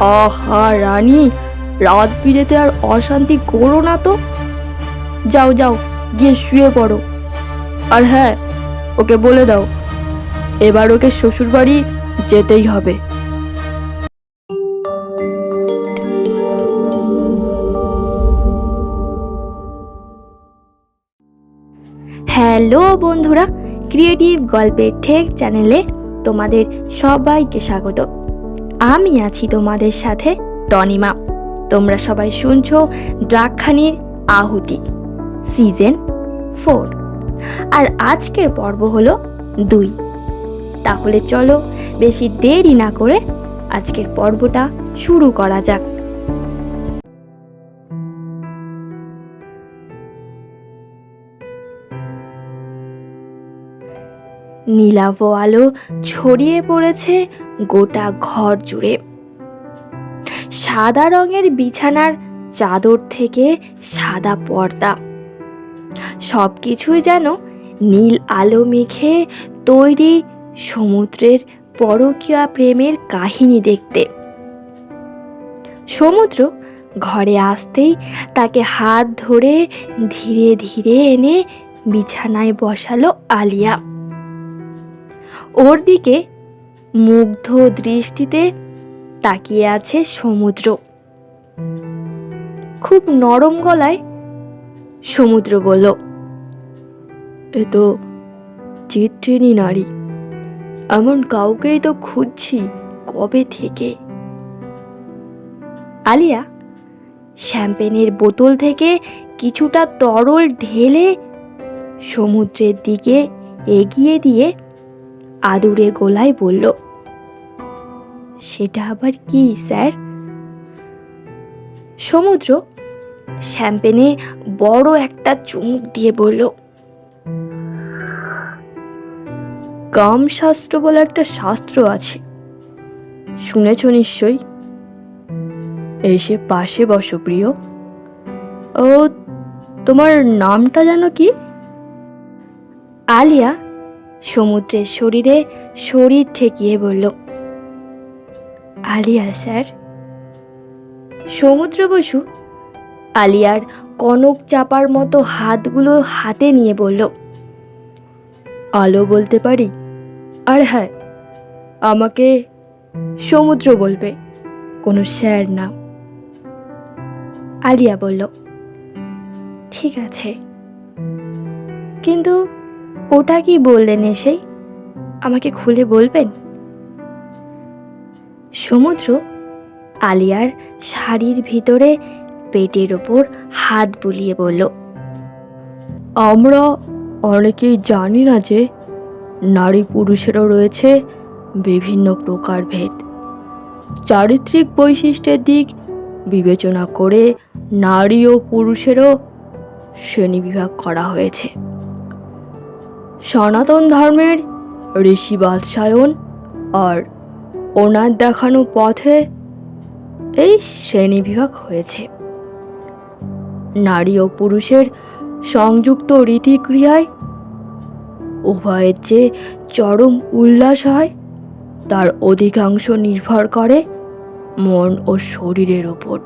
আহা, রানী রাত বিরেতে আর অশান্তি করো না তো। যাও যাও, গিয়ে শুয়ে পড়ো। আর হ্যাঁ ওকে বলে দাও, এবার ওকে শ্বশুরবাড়ি যেতেই হবে। হ্যালো বন্ধুরা ক্রিয়েটিভ গল্পের ঠেক চ্যানেলে তোমাদের সবাইকে স্বাগত। আমি আছি তোমাদের সাথে, তনিমা। তোমরা সবাই শুনছো ড্রাকখানির আহুতি সিজন ফোর আর আজকের পর্ব হলো দুই। তাহলে চলো বেশি দেরি না করে আজকের পর্বটা শুরু করা যাক। নীলাভ আলো ছড়িয়ে পড়েছে গোটা ঘর জুড়ে। সাদা রঙের বিছানার চাদর থেকে সাদা পর্দা। সব কিছুই যেন নীল আলো মেখে তৈরি সমুদ্রের পরকীয়া প্রেমের কাহিনী দেখতে। সমুদ্র ঘরে আসতেই তাকে হাত ধরে ধীরে ধীরে এনে বিছানায় বসালো আলিয়া। ওর দিকে মুগ্ধ দৃষ্টিতে তাকিয়ে আছে সমুদ্র। খুব নরম গলায় সমুদ্র বলল, এ তো নারী, এমন কাউকেই তো খুঁজছি কবে থেকে? আলিয়া শ্যাম্পেনের বোতল থেকে কিছুটা তরল ঢেলে সমুদ্রের দিকে এগিয়ে দিয়ে আদুরে গোলায় বলল, সেটা আবার কি, স্যার? সমুদ্র শ্যাম্পেনে বড় একটা চুমুক দিয়ে বলল কামশাস্ত্র বলে একটা শাস্ত্র আছে। শুনেছ নিশ্চয়ই? এসে পাশে বসো প্রিয়। ও, তোমার নামটা যেন কি? আলিয়া সমুদ্রের শরীরে শরীর ঠেকিয়ে বলল, আলিয়া, স্যার। সমুদ্র বসু আলিয়ার কনক চাপার মতো হাতগুলো হাতে নিয়ে বলল, আলো বলতে পারি? আর হ্যাঁ আমাকে সমুদ্র বলবে, কোনো স্যার না। আলিয়া বলল, ঠিক আছে। কিন্তু ওটা কি বললেন এসেই আমাকে খুলে বলবেন? সমুদ্র আলিয়ার শাড়ির ভিতরে পেটের ওপর হাত বুলিয়ে বলল, আমরা অনেকেই জানি না যে নারী পুরুষেরও রয়েছে বিভিন্ন প্রকারভেদ চারিত্রিক বৈশিষ্ট্যের দিক বিবেচনা করে নারী ও পুরুষেরও শ্রেণীবিভাগ করা হয়েছে। সনাতন ধর্মের ঋষি বাদশায়ন আর ওনার দেখানো পথে এই শ্রেণীবিভাগ হয়েছে। নারী ও পুরুষের সংযুক্ত রীতিক্রিয়ায় উভয়ের যে চরম উল্লাস হয়, তার অধিকাংশ নির্ভর করে মন ও শরীরের ওপর।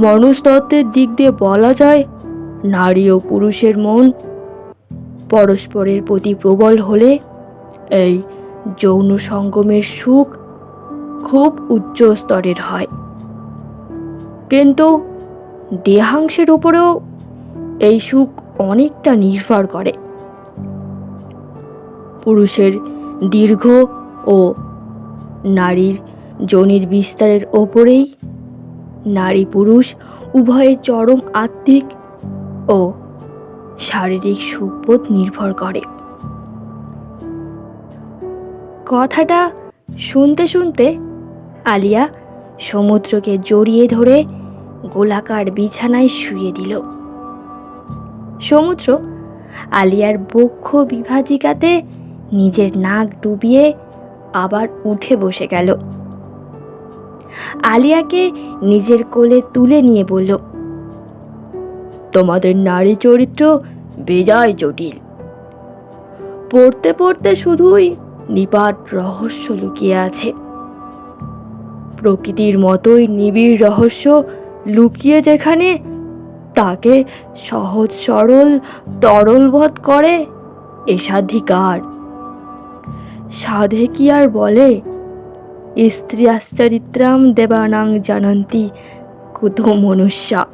মনস্তত্ত্বের দিক দিয়ে বলা যায়, নারী ও পুরুষের মন পরস্পরের প্রতি প্রবল হলে এই যৌন সঙ্গমের সুখ খুব উচ্চ স্তরের হয়। কিন্তু দেহাংশের উপরেও এই সুখ অনেকটা নির্ভর করে। পুরুষের দীর্ঘ ও নারীর যোনির বিস্তারের ওপরেই নারী পুরুষ উভয়ের চরম আত্মিক ও শারীরিক সুখবোধ নির্ভর করে। কথাটা শুনতে শুনতে আলিয়া সমুদ্রকে জড়িয়ে ধরে গোলাকার বিছানায় শুয়ে দিল। সমুদ্র আলিয়ার বক্ষ বিভাজিকাতে নিজের নাক ডুবিয়ে আবার উঠে বসে গেল। আলিয়াকে নিজের কোলে তুলে নিয়ে বলল তোমাদের নারী চরিত্র বেজায় জটিল। পড়তে পড়তে শুধুই নিপাট রহস্য লুকিয়ে আছে। প্রকৃতির মতোই নিবিড় রহস্য লুকিয়ে যেখানে তাকে সহজ, সরল, তরলবধ করে এসাধিকার সাধে কি আর বলে? স্ত্রী আশ্চরিত্রাম দেবানাং জানন্তি, কুতো মনুষ্যা।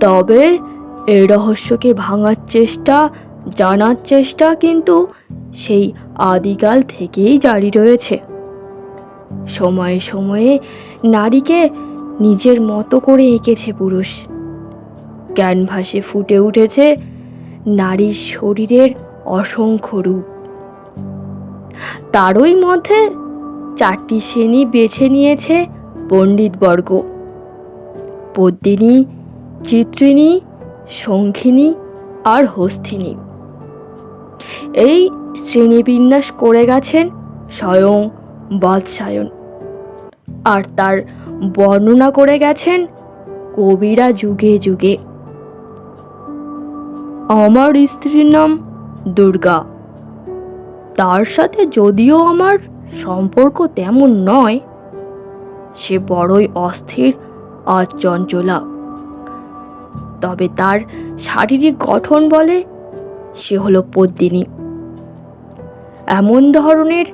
তবে এই রহস্যকে ভাঙার চেষ্টা, জানার চেষ্টা কিন্তু সেই আদিকাল থেকেই জারি রয়েছে। সময়ে সময়ে নারীকে নিজের মতো করে এঁকেছে পুরুষ। ক্যানভাসে ফুটে উঠেছে নারীর শরীরের অসংখ্য রূপ। তারই মধ্যে চারটি শ্রেণি বেছে নিয়েছে পণ্ডিতবর্গ। পদ্মিনী চিত্রিণী শঙ্খিনী আর হস্তিনী। এই শ্রেণীবিন্যাস করে গেছেন স্বয়ং বাদশায়ন। আর তার বর্ণনা করে গেছেন কবিরা যুগে যুগে। আমার স্ত্রীর নাম দুর্গা। তার সাথে যদিও আমার সম্পর্ক তেমন নয়, সে বড়ই অস্থির আর চঞ্চলা। তবে তার শারীরিক গঠন বলে সে হলো পদ্মিনী। এমন ধরনের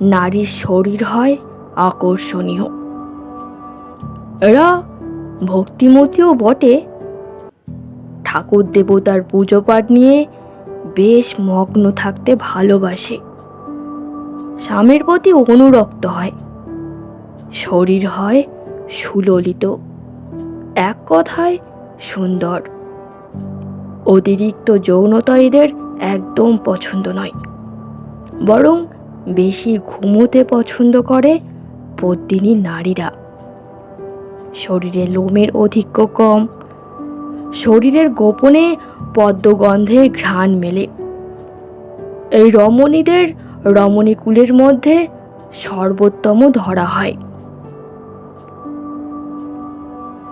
নারীর শরীর হয় আকর্ষণীয়। এরা ভক্তিমতীও বটে। ঠাকুর দেবতার পুজো পাঠ নিয়ে বেশ মগ্ন থাকতে ভালোবাসে। স্বামীর প্রতি অনুরক্ত হয়। শরীর হয় সুললিত। এক কথায় সুন্দর। অতিরিক্ত যৌনতা এদের একদম পছন্দ নয়। বরং বেশি ঘুমোতে পছন্দ করে পদ্মিনী নারীরা। শরীরে লোমের অধিক্য কম। শরীরের গোপনে পদ্মগন্ধের ঘ্রাণ মেলে। এই রমণীদের রমণীকুলের মধ্যে সর্বোত্তম ধরা হয়।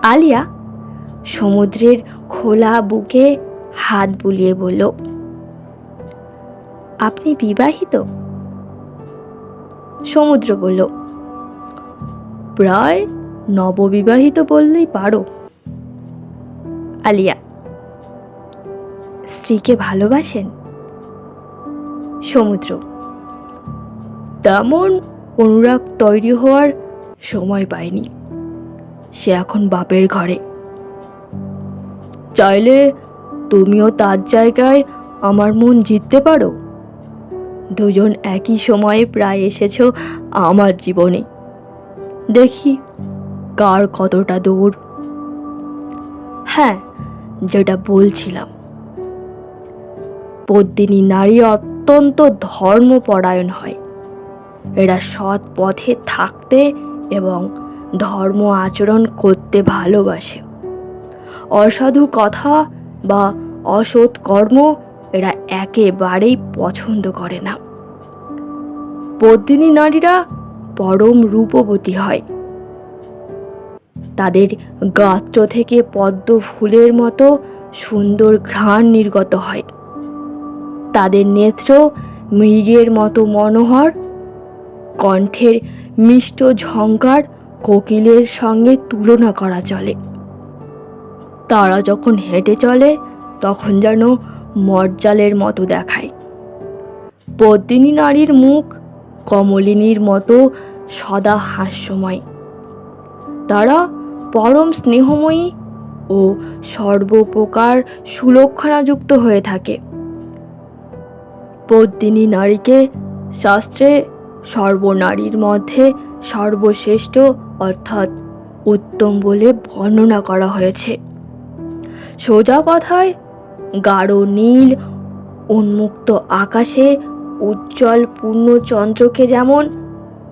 আলিয়া সমুদ্রের খোলা বুকে হাত বুলিয়ে বলল, আপনি বিবাহিত? সমুদ্র বলল, প্রায় নববিবাহিত বললেই পারো। আলিয়া, স্ত্রীকে ভালোবাসেন? সমুদ্র, তেমন অনুরাগ তৈরি হওয়ার সময় পায়নি সে এখন বাপের ঘরে। চাইলে তুমিও তার জায়গায় আমার মন জিততে পারো। দুজন একই সময়ে প্রায় এসেছ আমার জীবনে। দেখি কার কতটা দূর। হ্যাঁ যেটা বলছিলাম। পদ্মিনী নারী অত্যন্ত ধর্মপরায়ণ হয়। এরা সৎ পথে থাকতে এবং ধর্ম আচরণ করতে ভালোবাসে। অসাধু কথা বা অসৎ কর্ম এরা একেবারেই পছন্দ করে না। পদ্মিনী নারীরা পরম রূপবতী হয়। তাদের গাত্র থেকে পদ্ম ফুলের মতো সুন্দর ঘ্রাণ নির্গত হয়। তাদের নেত্র মৃগের মতো মনোহর, কণ্ঠের মিষ্ট ঝঙ্কার কোকিলের সঙ্গে তুলনা করা চলে। তারা যখন হেঁটে চলে, তখন যেন মজ্জালের মতো দেখায়। পদ্মিনী নারীর মুখ কমলিনীর মতো সদা হাস্যময়। তারা পরম স্নেহময়ী ও সর্বপ্রকার সুলক্ষণাযুক্ত হয়ে থাকে। পদ্মিনী নারীকে শাস্ত্রে সর্বনারীর মধ্যে সর্বশ্রেষ্ঠ অর্থাৎ উত্তম বলে বর্ণনা করা হয়েছে। সোজা কথায় গাঢ় নীল, উন্মুক্ত আকাশে উজ্জ্বল পূর্ণচন্দ্রকে যেমন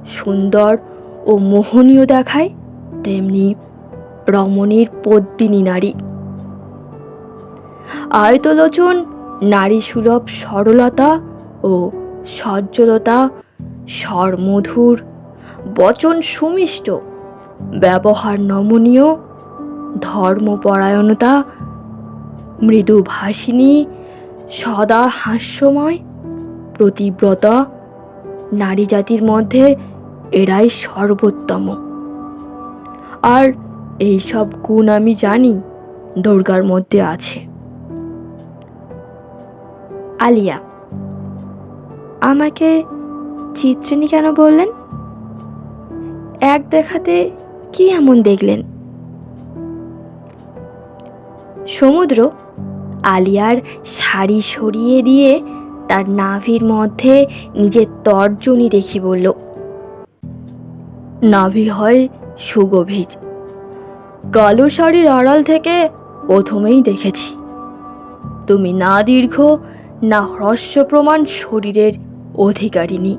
সুন্দর ও মোহনীয় দেখায়, তেমনি রমণীর পদ্মিনী নারী। আয়তলোচন নারী সুলভ সরলতা ও সজ্জলতা স্বরমধুর বচন সুমিষ্ট, ব্যবহার নমনীয়, ধর্মপরায়ণতা মৃদু ভাসিনী সদা হাস্যময়, প্রতিব্রতা, নারী জাতির মধ্যে এরাই সর্বোত্তম। আর এই সব গুণ আমি জানি দুর্গার মধ্যে আছে। আলিয়া, আমাকে চিত্রিনী কেন বললেন? এক দেখাতে কি এমন দেখলেন? সমুদ্র আলিয়ার শাড়ি সরিয়ে দিয়ে তার নাভির মধ্যে নিজের তর্জনী রেখে বলল, নাভি হয় সুগভীর। কালো শাড়ির আড়াল থেকে প্রথমেই দেখেছি। তুমি না দীর্ঘ, না হ্রস্ব প্রমাণ শরীরের অধিকারিণী।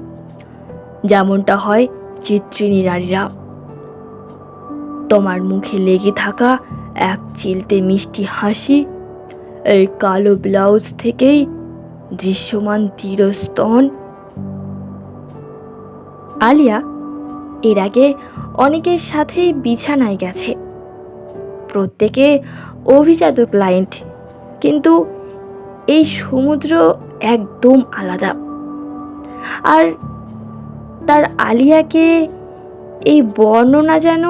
যেমনটা হয় চিত্রিনী নারীরা। তোমার মুখে লেগে থাকা এক চিলতে মিষ্টি হাসি এই কালো ব্লাউজ থেকেই দৃশ্যমান তীরস্তন। আলিয়া এর আগে অনেকের সাথেই বিছানায় গেছে। প্রত্যেকে অভিজাত ক্লায়েন্ট, কিন্তু এই সমুদ্র একদম আলাদা। আর তার আলিয়াকে এই বর্ণনা যেন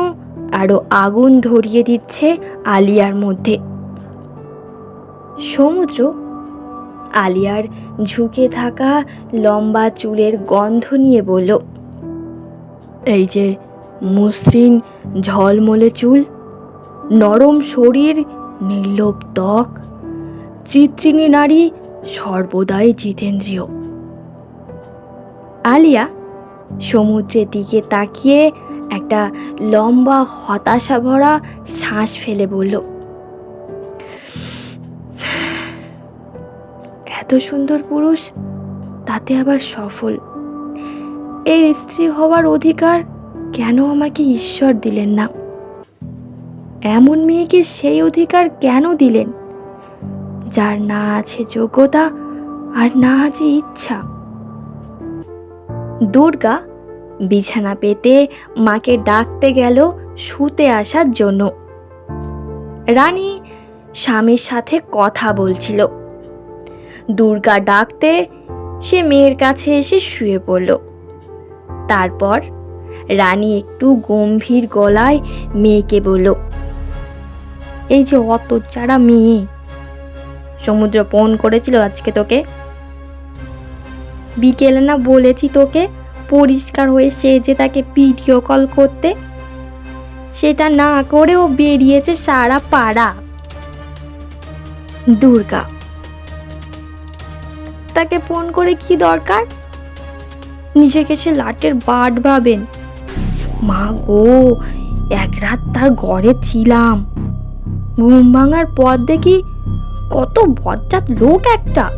আরও আগুন ধরিয়ে দিচ্ছে আলিয়ার মধ্যে। সমুদ্র, আলিয়ার ঝুঁকে থাকা লম্বা চুলের গন্ধ নিয়ে বলল, এই যে মসৃণ ঝলমলে চুল, নরম শরীর, নির্লোভ ত্বক, চিত্রিণী নারী সর্বদাই জিতেন্দ্রীয়। আলিয়া সমুদ্রের দিকে তাকিয়ে একটা লম্বা হতাশা ভরা শ্বাস ফেলে বলল এত সুন্দর পুরুষ, তাতে আবার সফল। এর স্ত্রী হওয়ার অধিকার কেন আমাকে ঈশ্বর দিলেন না? এমন মেয়েকে সেই অধিকার কেন দিলেন? যার না আছে যোগ্যতা আর না আছে ইচ্ছা। দুর্গা বিছানা পেতে মাকে ডাকতে গেল শুতে আসার জন্য। রানী স্বামীর সাথে কথা বলছিল। দুর্গা ডাকতে সে মেয়ের কাছে এসে শুয়ে পড়ল। তারপর রানী একটু গম্ভীর গলায় মেয়েকে বলল, এই যে অত চারা মেয়ে, সমুদ্র ফোন করেছিল আজকে তোকে? বিকেলে না বলেছি তোকে পরিষ্কার হয়ে সেজে তাকে ভিডিও কল করতে? সেটা না করে ও বেরিয়েছে সারা পাড়া। দুর্গা তাকে ফোন করে কি দরকার? নিজেকে সে লাটের বাট ভাবেন। মা গো, এক রাত তার ঘরে ছিলাম। ঘুম ভাঙার পর দেখি কত বজ্জাত লোক একটা।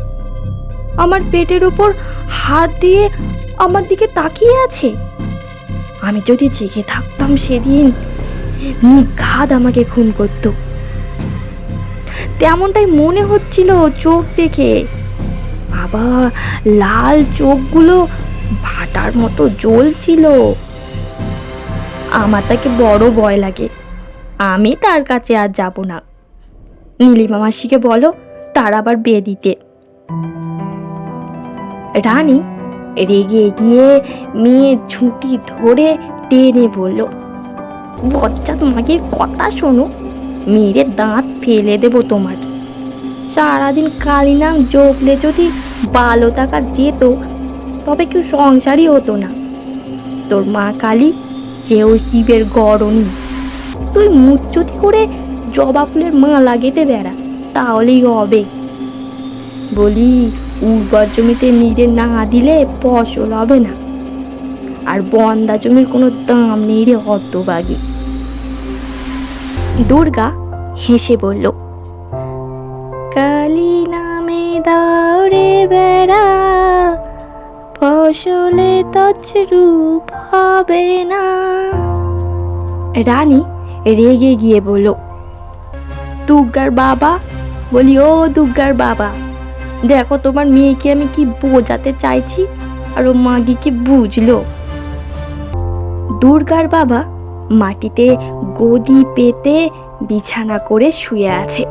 আমার পেটের উপর হাত দিয়ে আমার দিকে তাকিয়ে আছে। আমি যদি জেগে থাকতাম সেদিন নিঘাত আমাকে খুন করত। তেমনটাই মনে হচ্ছিল চোখ দেখে। বাবা, লাল চোখগুলো ভাটার মতো জ্বলছিল। আমার তাকে বড় ভয় লাগে। আমি তার কাছে আর যাব না। নীলিমা মাসিকে বলো, তার আবার বিয়ে দিতে। রানী রেগে গিয়ে মেয়ে ঝুঁটি ধরে টেনে বলল বজ্জাত মাগির কথা শোনো। মেরে দাঁত ফেলে দেবো তোমার। সারাদিন কালী নাম জপলে যদি বালো টাকা যেত, তবে কেউ সংসারই হতো না। তোর মা কালী, সেও শিবের গরণী। তুই মুচ্ছতি করে জবা ফুলের মালা গেতে বেড়া, তাহলেই হবে। বলি, উর্বর জমিতে নিড়ে না দিলে ফসল হবে না। আর বন্দা জমির কোনো দাম নেই রে হতবাগি দুর্গা হেসে বলল কালী নামে দাওরে বেড়া। ফসলে তছরূপ হবে না। রানী রেগে গিয়ে বলল, দুর্গার বাবা? বলি, ও দুর্গার বাবা। দেখো তোমার মেয়েকে আমি কি বোঝাতে চাইছি আর ও মাগি কি বুঝলো? দুর্গার বাবা মাটিতে গদি পেতে বিছানা করে শুয়ে আছে।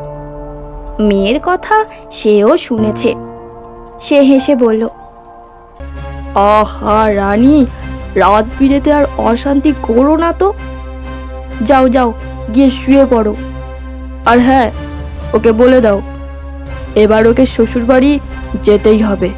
মেয়ের কথা সেও শুনেছে। সে হেসে বলল, আহা রানী, রাত বিরেতে আর অশান্তি করো না তো। যাও যাও, গিয়ে শুয়ে পড়ো। আর হ্যাঁ ওকে বলে দাও, এবার ওকে শ্বশুরবাড়ি যেতেই হবে।